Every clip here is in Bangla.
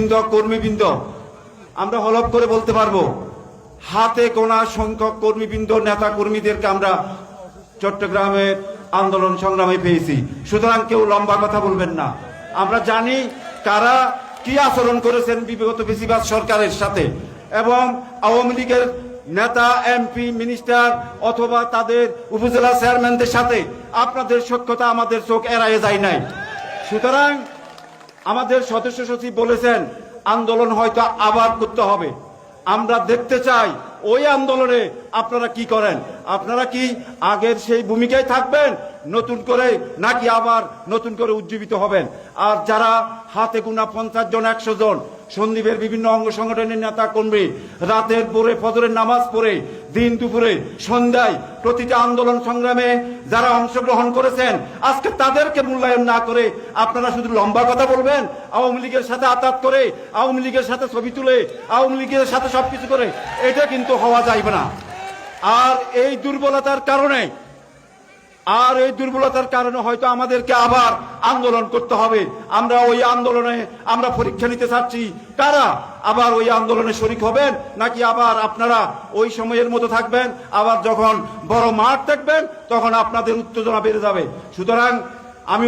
নেতৃবৃন্দ কর্মীবৃন্দ, আমরা হলপ করে বলতে পারব, হাতে গোনা সংখ্যক কর্মীবৃন্দ, নেতা কর্মীদেরকে আমরা চট্টগ্রামের আন্দোলন সংগ্রামে পেয়েছি। সুতরাং কেউ লম্বা কথা বলবেন না। আমরা জানি কারা কি আচরণ করেছেন বিগত বেশিরভাগ সরকারের সাথে এবং আওয়ামী লীগের নেতা, এমপি, মিনিস্টার অথবা তাদের উপজেলা চেয়ারম্যানদের সাথে আপনাদের সক্ষতা আমাদের চোখ এড়াইয়ে যায় নাই। সুতরাং আমাদের সদস্য সচিব বলেছেন, আন্দোলন হয়তো আবার করতে হবে। আমরা দেখতে চাই, ওই আন্দোলনে আপনারা কি করেন? আপনারা কি আগের সেই ভূমিকায় থাকবেন? নতুন করে নাকি আবার নতুন করে উজ্জীবিত হবেন। আর যারা হাতে গুনা পঞ্চাশ জন, একশো জন, সন্দীপের বিভিন্ন অঙ্গ সংগঠনের নেতা কর্মী, রাতের পরে ফজরের নামাজ পড়ে, দিন দুপুরে, সন্ধ্যায় প্রতিটা আন্দোলন সংগ্রামে যারা অংশগ্রহণ করেছেন, আজকে তাদেরকে মূল্যায়ন না করে আপনারা শুধু লম্বা কথা বলবেন, আওয়ামী লীগের সাথে আতাত করে, আওয়ামী লীগের সাথে ছবি তুলে, আওয়ামী লীগের সাথে সবকিছু করে, এটা কিন্তু হওয়া যাইবে না। আর এই দুর্বলতার কারণে আর এই দুর্বলতার কারণে হয়তো আমাদেরকে আবার আন্দোলন করতে হবে। আমরা ওই আন্দোলনে আমরা পরীক্ষা নিতে চাচ্ছি। কারা আবার ওই আন্দোলনে শরিক হবেন, নাকি আবার আপনারা ওই সময়ের মতো থাকবেন, আবার যখন বড় মাঠ থাকবেন তখন আপনাদের উত্তেজনা বেড়ে যাবে। সুতরাং আমি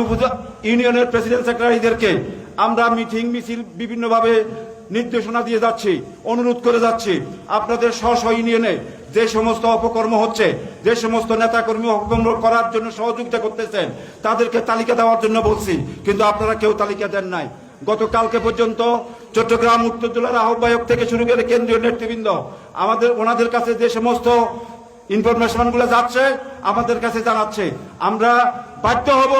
ইউনিয়নের প্রেসিডেন্ট সেক্রেটারিদেরকে আমরা মিটিং, মিছিল বিভিন্নভাবে নির্দেশনা দিয়ে যাচ্ছি, অনুরোধ করে যাচ্ছি। আপনাদের স্ব ইউনিয়নে যে সমস্ত অপকর্ম হচ্ছে, যে সমস্ত নেতাকর্মী অপকর্ম করার জন্য সহযোগিতা করতেছেন, তাদেরকে তালিকা দেওয়ার জন্য বলছি, কিন্তু আপনারা কেউ তালিকা দেন নাই। গতকালকে পর্যন্ত চট্টগ্রাম উত্তর জেলার আহ্বায়ক থেকে শুরু করে কেন্দ্রীয় নেতৃবৃন্দ, আমাদের, ওনাদের কাছে যে সমস্ত ইনফরমেশনগুলো যাচ্ছে, আমাদের কাছে জানাচ্ছে। আমরা বাধ্য হব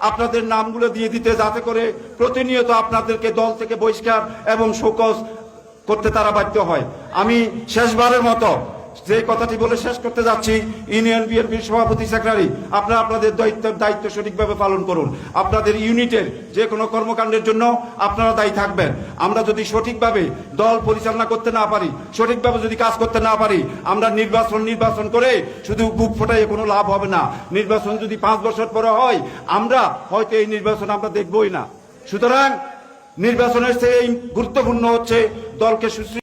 আপনাদের নামগুলো দিয়ে দিতে যাতে করে প্রতিনিয়ত আপনাদেরকে দল থেকে বহিষ্কার এবং শোকজ করতে তারা বাধ্য হয়। আমি শেষবারের মতো যে কথাটি বলে শেষ করতে যাচ্ছি, ইউনিয়ন বিএনপির সভাপতি সেক্রেটারি, আপনারা আপনাদের দায়িত্ব দায়িত্ব সঠিকভাবে পালন করুন। আপনাদের ইউনিটের যে কোনো কর্মকাণ্ডের জন্য আপনারা দায়ী থাকবেন। আমরা যদি সঠিকভাবে দল পরিচালনা করতে না পারি, সঠিকভাবে যদি কাজ করতে না পারি, আমরা নির্বাচন নির্বাচন করে শুধু বুক ফোটাই কোনো লাভ হবে না। নির্বাচন যদি পাঁচ বছর পরে হয়, আমরা হয়তো এই নির্বাচন আমরা দেখবই না। সুতরাং নির্বাচনের চেয়ে গুরুত্বপূর্ণ হচ্ছে দলকে সুশ্রী